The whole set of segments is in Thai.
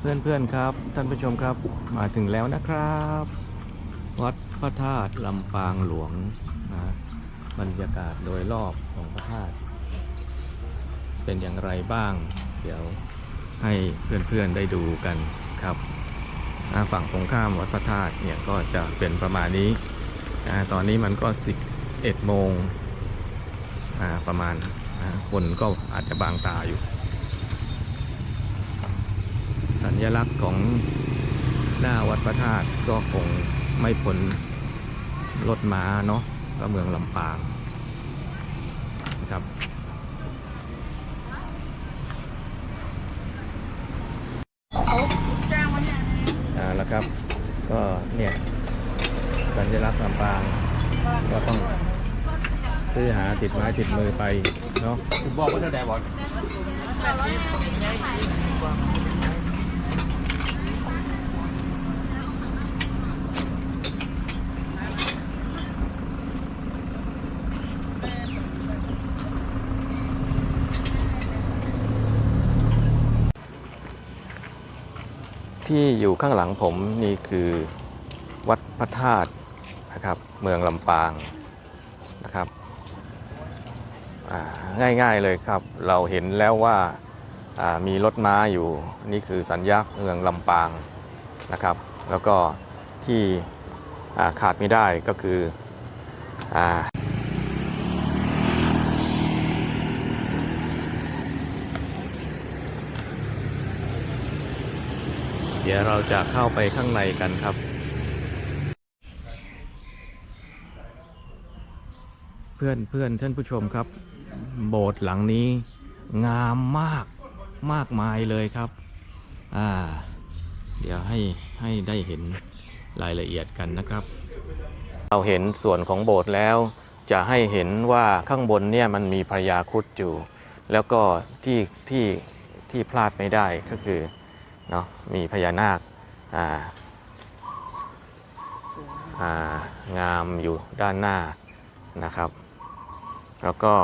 เพื่อนๆครับ ท่านผู้ชมครับมาถึงแล้วนะครับ วัดพระธาตุลำปางหลวงนะบรรยากาศโดยรอบของพระธาตุเป็นอย่างไรบ้าง เดี๋ยวให้เพื่อนๆได้ดูกันครับนะฝั่งตรงข้ามวัดพระธาตุเนี่ยก็จะเป็นประมาณนี้นะตอนนี้มันก็ 11โมงประมาณนะคนก็อาจจะบางตาอยู่ สัญลักษณ์ของหน้าวัดพระธาตุก็คงไม่พ้นรถม้าเนาะก็เมืองลำปางนะครับอ่าแล้วครับ ก็เนี่ย สัญลักษณ์ลำปาง ก็ต้องซื้อหาติดไม้ติดมือไปเนาะบอกว่าเท่าไหร่บอก ที่อยู่ข้างหลังผมนี่คือวัดพระธาตุนะครับเมืองลำปางนะครับง่ายๆเลยครับเราเห็นแล้วว่ามีรถม้าอยู่นี่คือสัญลักษณ์เมืองลำปางนะครับ แล้วก็ที่ขาดไม่ได้ก็คืออ ดี๋ยวเราจะเข้าไปข้างในกันครับ เพื่อนเพื่อนท่านผู้ชมครับ โบสถ์หลังนี้ งามมากมากมายเลยครับ อ่า เดี๋ยวให้ให้ได้เห็นรายละเอียดกันนะครับ เราเห็นส่วนของโบสถ์แล้ว จะให้เห็นว่าข้างบนเนี่ยมันมีพญาครุดอยู่ แล้วก็ที่ที่ที่พลาดไม่ได้ก็คือ เนาะมีพญานาคอ่าอ่างามอยู่ด้านหน้านะครับ แล้วก็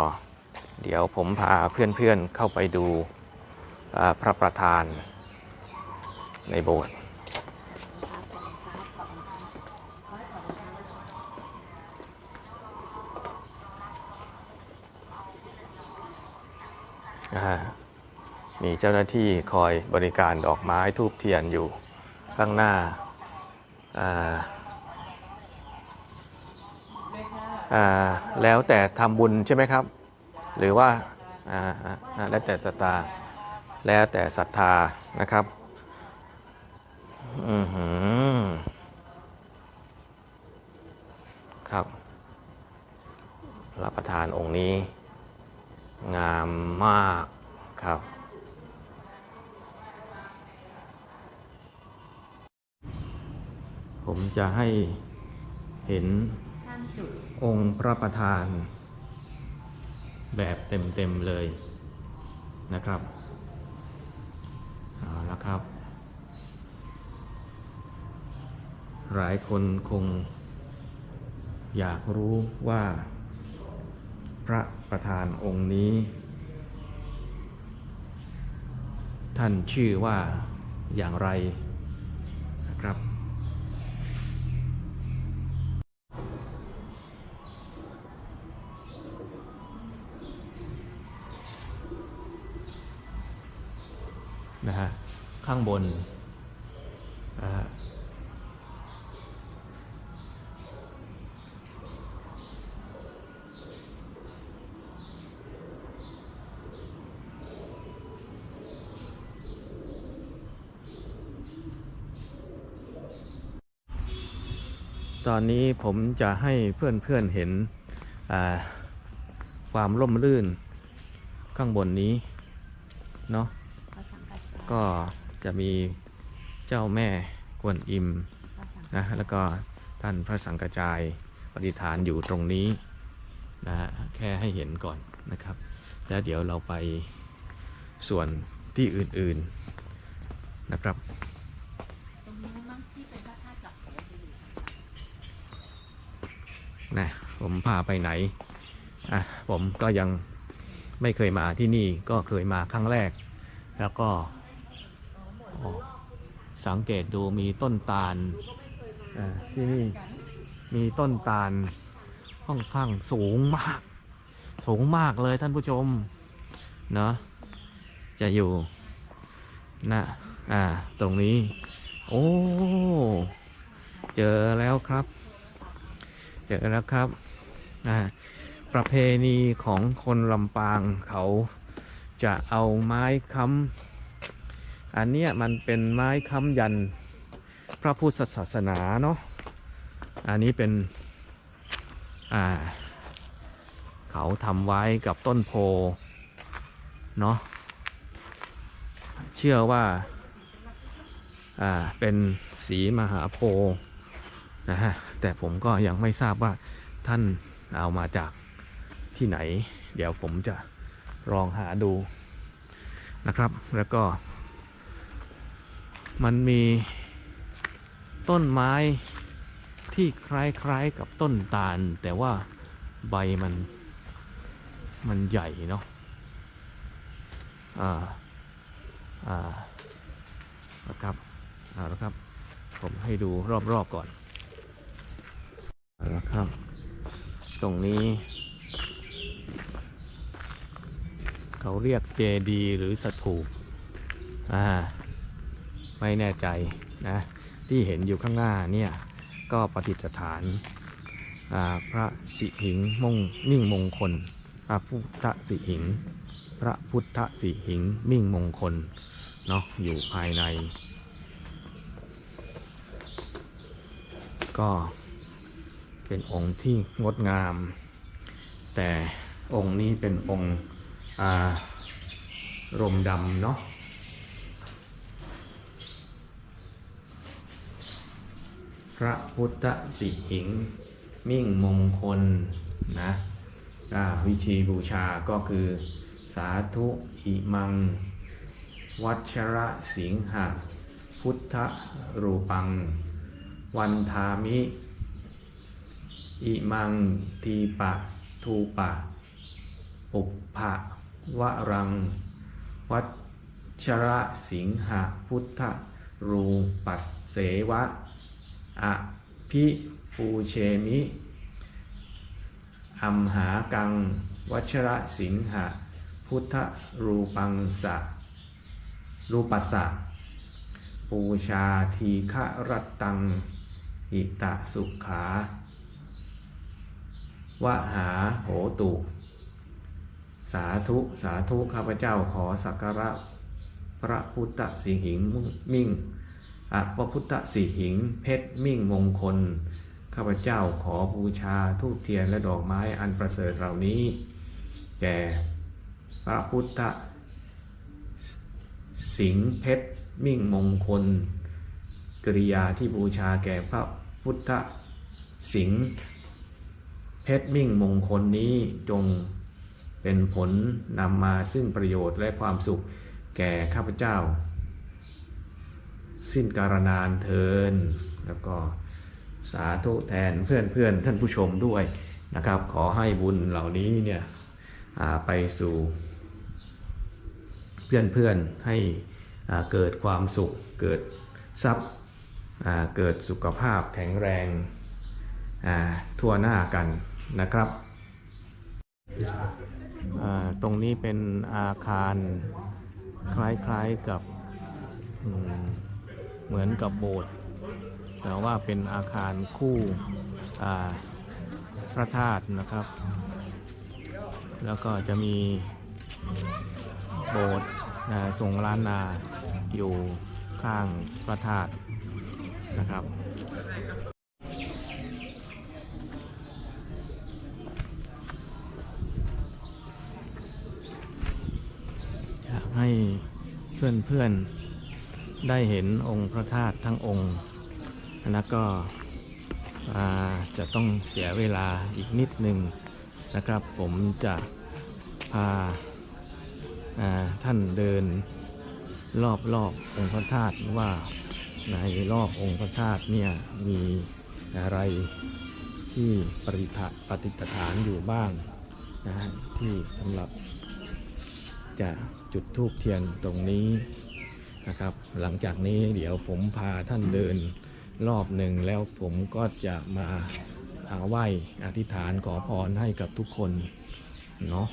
เดี๋ยวผมพาเพื่อนๆเข้าไปดูพระประธานในโบสถ์อ่า มีเจ้าหน้าที่คอยบริการดอกไม้ทูบเทียนอยู่ข้างหน้าแล้วแต่ทำบุญใช่ไหมครับ หรือว่าอ่าอ่าอ่าแล้วแต่ศรัทธาแล้วแต่ศรัทธานะครับอือหือครับรับประทานองค์นี้ งามมากครับ ผมจะให้เห็นองค์พระประธาน แบบเต็มๆเลยนะครับเอาละครับ หลายคนคงอยากรู้ว่า พระประธานองค์นี้ ท่านชื่อว่าอย่างไร นะฮะข้างบนนะฮะตอนนี้ผมจะให้เพื่อนๆเห็นความร่มรื่นข้างบนนี้เนาะ ก็จะมีเจ้าแม่กวนอิมนะแล้วก็ท่านพระสังกจายปฏิฐานอยู่ตรงนี้นะฮะแค่ให้เห็นก่อนนะครับ แล้วเดี๋ยวเราไปส่วนที่อื่นๆนะครับตรงนี้มั้งที่เป็นพระธาตุกับหัวไปอยู่นะผมพาไปไหนอะผมก็ยังไม่เคยมาที่นี่ก็เคยมาครั้งแรก แล้วก็ สังเกตดูมีต้นตาลที่นี่มีต้นตาลค่อนข้างสูงมาก สูงมากเลยท่านผู้ชมเนาะจะอยู่นะอ่า ตรงนี้ โอ้ เจอแล้วครับ เจอแล้วครับอ่าประเพณีของคนลำปางเขาจะเอาไม้ค้ำ อันเนี้ยมันเป็นไม้ค้ำยันพระพุทธศาสนาเนาะ อันนี้เป็น อ่า เขาทำไว้กับต้นโพเนาะ เชื่อว่า อ่า เป็นสีมหาโพนะฮะ แต่ผมก็ยังไม่ทราบว่าท่านเอามาจากที่ไหน เดี๋ยวผมจะลองหาดูนะครับ แล้วก็ มันมีต้นไม้ที่คล้ายๆกับต้นตาล แต่ว่าใบมันมันใหญ่เนาะอ่าอ่านะครับเอาละครับ ผมให้ดูรอบๆก่อนเอาละครับ ตรงนี้ เขาเรียกเจดีหรือสถูปอ่า ไม่แน่ใจนะที่เห็นอยู่ข้างหน้าเนี่ยก็ประดิษฐานาพระสิหิงมงมิ่งมงคล พระพุทธสิหิง พระพุทธสิหิงมิ่งมงคลเนาะอยู่ภายใน ก็เป็นองค์ที่งดงาม แต่องค์นี้เป็นองค์รมดำเนาะ ระพุทธสิหิง มิ่งมงคลนะวิธีบูชาก็คือสาธุอิมัง วัชระสิงหะ พุทธรูปัง วันทามิอิมังทีปะทูปะ ปุปภะวะรัง วัชระสิงหะ พุทธรูปัสเสวะ อะพิปูเชมิอัมหากัง วัชระสิงหะ พุทธรูปังสะ รูปัสสะ ปูชาทีฆะรัตตัง อิตะสุขาวหาโหตุ สาธุ สาธุ ข้าพเจ้าขอสักการะพระพุทธสิหิงมิ่ง อะพระพุทธสิหิง เพชรมิ่งมงคล ข้าพเจ้าขอบูชาทูปเทียนและดอกไม้อันประเสริฐเหล่านี้ แก่พระพุทธสิงห์เพชรมิ่งมงคล กริยาที่บูชาแก่พระพุทธสิงห์เพชรมิ่งมงคลนี้จงเป็นผลนำมาซึ่งประโยชน์และความสุขแก่ข้าพเจ้า สิ้นการนานเทิน แล้วก็สาธุแทนเพื่อนเพื่อนท่านผู้ชมด้วยนะครับ ขอให้บุญเหล่านี้เนี่ยไปสู่เพื่อนเพื่อนให้เกิดความสุข เกิดทรัพย์เกิดสุขภาพแข็งแรงทั่วหน้ากันนะครับ ตรงนี้เป็นอาคารคล้ายๆกับ เหมือนกับโบสถ์แต่ว่าเป็นอาคารคู่พระธาตุนะครับ แล้วก็จะมีโบสถ์นะทรงล้านนาอยู่ข้างพระธาตุนะครับอยากให้เพื่อนๆ ได้เห็นองค์พระธาตุทั้งองค์แล้วก็จะต้องเสียเวลาอีกนิดหนึ่งนะครับ ผมจะพาาท่านเดินรอบรอบองค์พระธาตุว่าในรอบองค์พระธาตุเนี่ยมีอะไรที่ปริฐปฏิฐานอยู่บ้างนะฮะที่สำหรับจะจุดธูปเทียนตรงนี้ นะครับ หลังจากนี้เดี๋ยวผมพาท่านเดินรอบหนึ่งแล้วผมก็จะมาอาไหว้อธิษฐานขอพรให้กับทุกคนเนาะ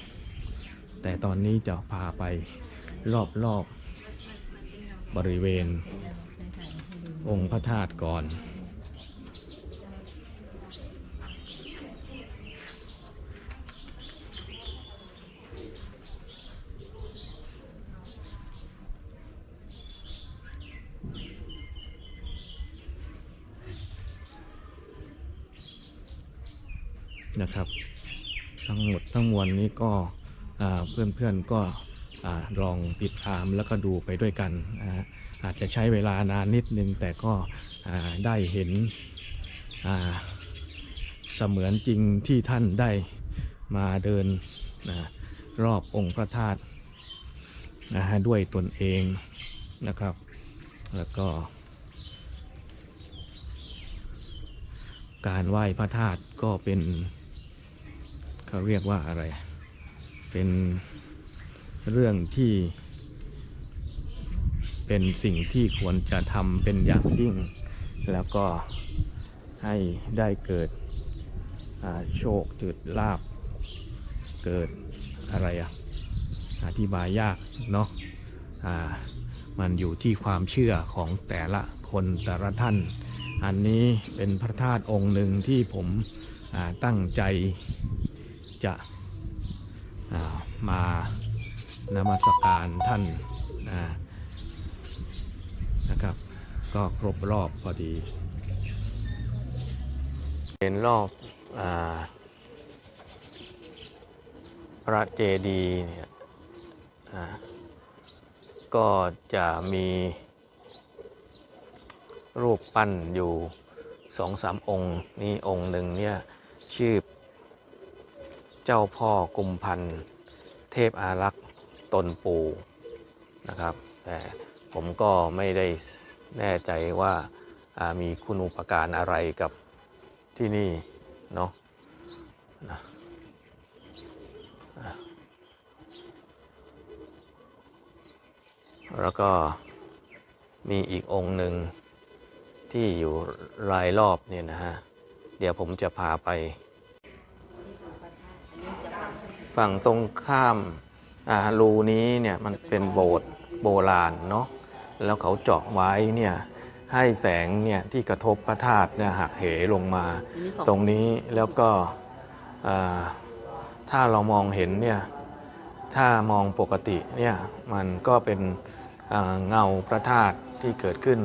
แต่ตอนนี้จะพาไปรอบๆบบริเวณองค์พระธาตุก่อน นะครับ ทั้งหมดทั้งมวลนี้ก็เพื่อนๆก็ลองติดตามแล้วก็ดูไปด้วยกันอาอาจจะใช้เวลานานนิดนึง แต่ก็ได้เห็นเสมือนจริงที่ท่านได้มาเดินรอบองค์พระธาตุด้วยตนเองนะครับ แล้วก็ การไหว้พระธาตุก็เป็น เขาเรียกว่าอะไร เป็นเรื่องที่เป็นสิ่งที่ควรจะทำเป็นอย่างยิ่ง แล้วก็ให้ได้เกิดโชคจุดลาบเกิดอะไรอะอธิบายยากเนาะอ่ามันอยู่ที่ความเชื่อของแต่ละคนแต่ละท่าน อันนี้เป็นพระธาตุองค์หนึ่งที่ผมตั้งใจ จะามานมัสการท่านนะครับ ก็ครบรอบพอดีเป็นรอบอพระเจดีย์เนี่ยก็จะมีรูปปั้นอยู่สองสามองค์ นี่องค์หนึ่งเนี่ยชื่อ เจ้าพ่อกุมพันธ์เทพอารักษ์ตนปูนะครับ แต่ผมก็ไม่ได้แน่ใจว่าามีคุณอุปการอะไรกับที่นี่เนาะนะอะแล้วก็มีอีกองค์หนึ่งที่อยู่รายรอบเนี่ยนะฮะ เดี๋ยวผมจะพาไป ฝั่งตรงข้ามารูนี้เนี่ยมันเป็นโบสถ์โบราณเนาะแล้วเขาเจาะไว้เนี่ยให้แสงเนี่ยที่กระทบพระธาตุเนี่ยหักเหลงมา ตรงนี้แล้วก็ถ้าเรามองเห็นเนี่ยถ้ามองปกติเนี่ยมันก็เป็นเงาพระธาตุที่เกิดขึ้น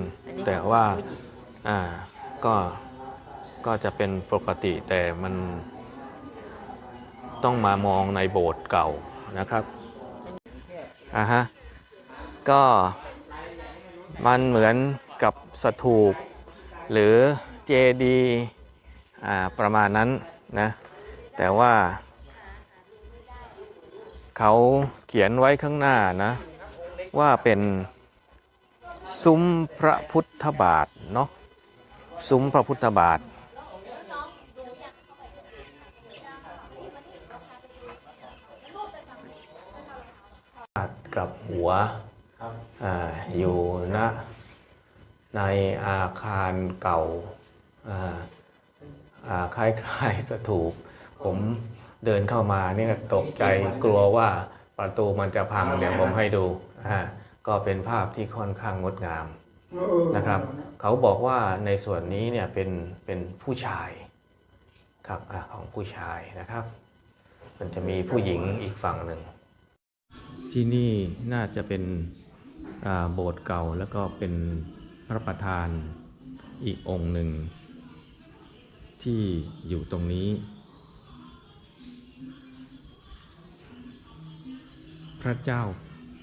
แต่ว่าอ่าก็ก็จะเป็นปกติแต่มัน ต้องมามองในโบสถ์เก่านะครับอ่าฮะก็มันเหมือนกับสถูปหรือเจดีอ่าประมาณนั้นนะแต่ว่า เขาเขียนไว้ข้างหน้านะ ว่าเป็นซุ้มพระพุทธบาทเนาะซุ้มพระพุทธบาท หัวอาอยู่ณในอาคารเก่าอ่าอ่าคล้ายๆสถูป ผมเดินเข้ามาเนี่ยตกใจกลัวว่าประตูมันจะพังเดี๋ยวผมให้ดูอ่าก็เป็นภาพที่ค่อนข้างงดงามนะครับ เขาบอกว่าในส่วนนี้เนี่ยเป็นเป็นผู้ชายครับอาของผู้ชายนะครับ มันจะมีผู้หญิงอีกฝั่งหนึ่ง ที่นี่น่าจะเป็นโบสถ์เก่าแล้วก็เป็นพระประธานอีกองค์หนึ่ง ที่อยู่ตรงนี้ พระเจ้า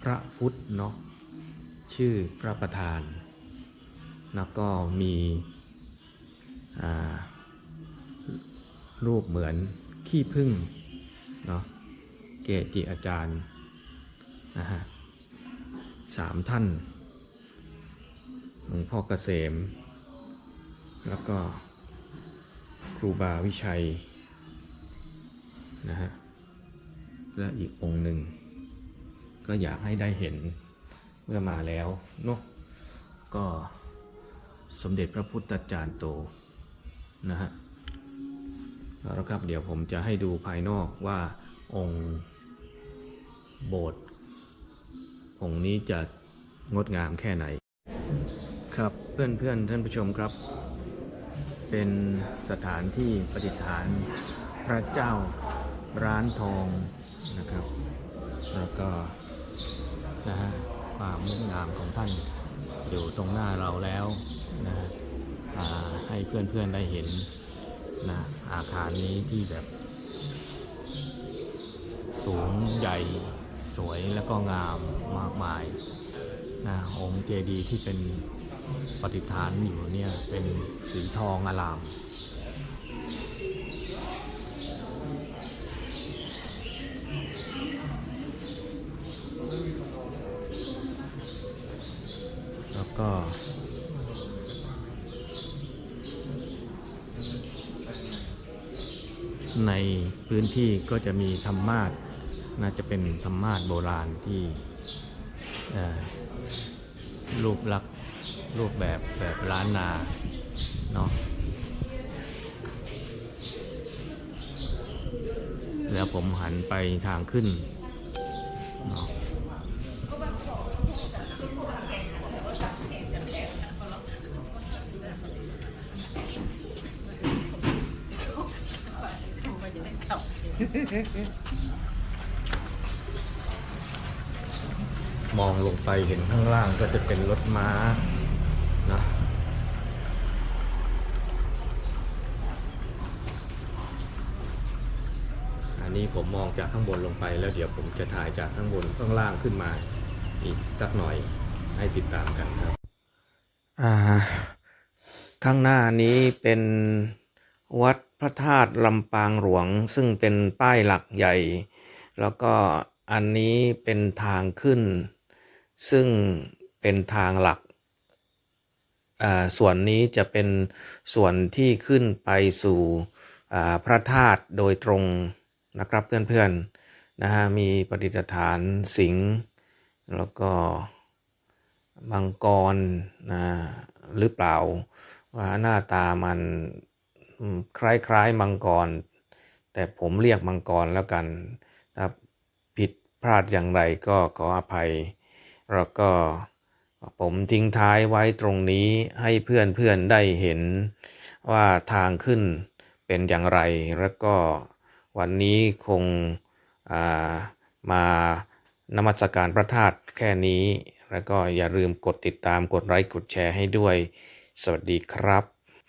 พระพุทธเนาะชื่อพระประธาน แล้วก็มีรูปเหมือนขี้ผึ้งเนาะเกจิอาจารย์ นะฮะสามท่านหลวงพ่อเกษม แล้วก็ครูบาวิชัยนะฮะและอีกองค์หนึ่ง ก็อยากให้ได้เห็นเมื่อมาแล้วเนาะก็สมเด็จพระพุทธจารย์โตนะฮะแล้วครับเดี๋ยวผมจะให้ดูภายนอกว่าองค์โบสถ์ องค์นี้จะงดงามแค่ไหน ครับเพื่อนเพื่อนท่านผู้ชมครับ เป็นสถานที่ประดิษฐานพระเจ้าร้านทองนะครับ แล้วก็นะฮะความงดงามของท่านอยู่ตรงหน้าเราแล้วนะฮะให้เพื่อนๆได้เห็นนะอาคารนี้ที่แบบ สูงใหญ่ สวยแล้วก็งามมากมายนะองค์เจดีย์ที่เป็นปฏิฐานอยู่เนี่ยเป็นสีทองอลาม แล้วก็ในพื้นที่ก็จะมีธรรมาส น่าจะเป็นธรรมาสโบราณที่รูปลักษณ์รูปแบบแบบล้านนาเนาะแล้วผมหันไปทางขึ้นเนาะ มองลงไปเห็นข้างล่างก็จะเป็นรถม้านะอันนี้ผมมองจากข้างบนลงไปแล้วเดี๋ยวผมจะถ่ายจากข้างบนข้างล่างขึ้นมาอีกสักหน่อยให้ติดตามกันครับอ่าข้างหน้านี้เป็นวัดพระธาตุลำปางหลวง ซึ่งเป็นป้ายหลักใหญ่ แล้วก็อันนี้เป็นทางขึ้น ซึ่งเป็นทางหลักอ่าส่วนนี้จะเป็นส่วนที่ขึ้นไปสู่อ่าพระธาตุโดยตรงนะครับเพื่อนๆนะฮะมีปฏิสถานสิงห์แล้วก็มังกรนะหรือเปล่าว่าหน้าตามันคล้ายๆมังกร แต่ผมเรียกมังกรแล้วกันถ้าผิดพลาดอย่างไรก็ขออภัย แล้วก็ผมทิ้งท้ายไว้ตรงนี้ให้เพื่อนๆได้เห็นว่าทางขึ้นเป็นอย่างไร แล้วก็วันนี้คงามานมัสการพระธาตุแค่นี้ แล้วก็อย่าลืมกดติดตามกดไลค์กดแชร์ให้ด้วย สวัสดีครับ